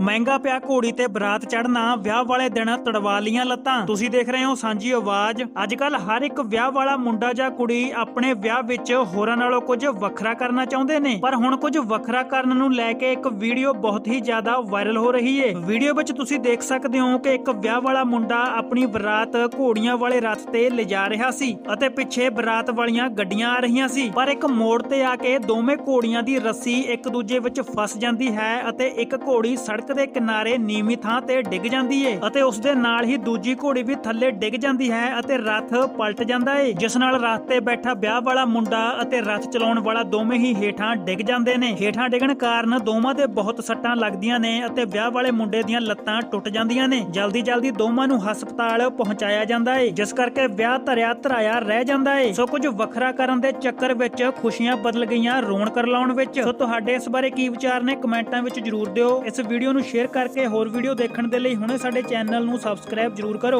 ਮਹਿੰਗਾ ਪਿਆ ਘੋੜੀ ਤੇ ਬਰਾਤ ਚੜਨਾ ਵਿਆਹ ਵਾਲੇ ਦਿਨ ਤੜਵਾਲੀਆਂ ਲੱਤਾਂ। ਤੁਸੀਂ ਦੇਖ ਰਹੇ ਹੋ ਸਾਂਝੀ ਆਵਾਜ਼। ਅੱਜ ਕੱਲ ਹਰ ਇੱਕ ਵਿਆਹ ਵਾਲਾ ਮੁੰਡਾ ਜਾਂ ਕੁੜੀ ਆਪਣੇ ਵਿਆਹ ਵਿੱਚ ਹੋਰਾਂ ਨਾਲੋਂ ਕੁਝ ਵੱਖਰਾ ਕਰਨਾ ਚਾਹੁੰਦੇ ਨੇ। ਪਰ ਹੁਣ ਕੁਝ ਵੱਖਰਾ ਕਰਨ ਨੂੰ ਲੈ ਕੇ ਇੱਕ ਵੀਡੀਓ ਬਹੁਤ ਹੀ ਜ਼ਿਆਦਾ ਵਾਇਰਲ ਹੋ ਰਹੀ ਹੈ ਵੀਡੀਓ ਵਿੱਚ ਤੁਸੀਂ ਦੇਖ ਸਕਦੇ ਹੋ ਕਿ ਇੱਕ ਵਿਆਹ ਵਾਲਾ ਮੁੰਡਾ ਆਪਣੀ ਬਰਾਤ ਘੋੜੀਆਂ ਵਾਲੇ ਰੱਥ ਤੇ ਲਿਜਾ ਰਿਹਾ ਸੀ ਅਤੇ ਪਿੱਛੇ ਬਰਾਤ ਵਾਲੀਆਂ ਗੱਡੀਆਂ ਆ ਰਹੀਆਂ ਸੀ। ਪਰ ਇੱਕ ਮੋੜ ਤੇ ਆ ਕੇ ਦੋਵੇਂ ਘੋੜੀਆਂ ਦੀ ਰੱਸੀ ਇੱਕ ਦੂਜੇ ਵਿੱਚ ਫਸ ਜਾਂਦੀ ਹੈ ਅਤੇ ਇੱਕ ਘੋੜੀ ਸੜਕ ਦੇ ਕਿਨਾਰੇ ਨੀਵੀਂ ਥਾਂ ਤੇ ਡਿੱਗ ਜਾਂਦੀ ਏ ਅਤੇ ਉਸ ਦੇ ਨਾਲ ਹੀ ਦੂਜੀ ਘੋੜੀ ਵੀ ਥੱਲੇ ਡਿੱਗ ਜਾਂਦੀ ਹੈ ਅਤੇ ਰੱਥ ਪਲਟ ਜਾਂਦਾ ਏ, ਜਿਸ ਨਾਲ ਰੱਥ ਤੇ ਬੈਠਾ ਵਿਆਹ ਵਾਲਾ ਮੁੰਡਾ ਅਤੇ ਰੱਥ ਚਲਾਉਣ ਵਾਲਾ ਦੋਵੇਂ ਹੀ ਹੇਠਾਂ ਡਿੱਗ ਜਾਂਦੇ ਨੇ। ਹੇਠਾਂ ਡਿੱਗਣ ਕਾਰਨ ਦੋਵਾਂ ਦੇ ਬਹੁਤ ਸੱਟਾਂ ਲੱਗਦੀਆਂ ਨੇ ਅਤੇ ਵਿਆਹ ਵਾਲੇ ਮੁੰਡੇ ਦੀਆਂ ਲੱਤਾਂ ਟੁੱਟ ਜਾਂਦੀਆਂ ਨੇ। ਜਲਦੀ ਜਲਦੀ ਦੋਵਾਂ ਨੂੰ ਹਸਪਤਾਲ ਪਹੁੰਚਾਇਆ ਜਾਂਦਾ ਏ, ਜਿਸ ਕਰਕੇ ਵਿਆਹ ਧਰਿਆ ਧਰਾਇਆ ਰਹਿ ਜਾਂਦਾ ਏ। ਸੋ ਕੁਝ ਵੱਖਰਾ ਕਰਨ ਦੇ ਚੱਕਰ ਵਿੱਚ ਖੁਸ਼ੀਆਂ ਬਦਲ ਗਈਆਂ ਰੋਣ ਕਰਲਾਉਣ ਵਿੱਚ। ਸੋ ਤੁਹਾਡੇ ਇਸ ਬਾਰੇ ਕੀ ਵਿਚਾਰ ਨੇ ਕਮੈਂਟਾਂ ਵਿੱਚ ਜਰੂਰ ਦਿਓ। ਇਸ ਵੀਡੀਓ ਨੂੰ ਸ਼ੇਅਰ ਕਰਕੇ ਹੋਰ ਵੀਡੀਓ ਦੇਖਣ ਦੇ ਲਈ ਹੁਣੇ ਸਾਡੇ ਚੈਨਲ ਨੂੰ ਸਬਸਕ੍ਰਾਈਬ ਜਰੂਰ ਕਰੋ।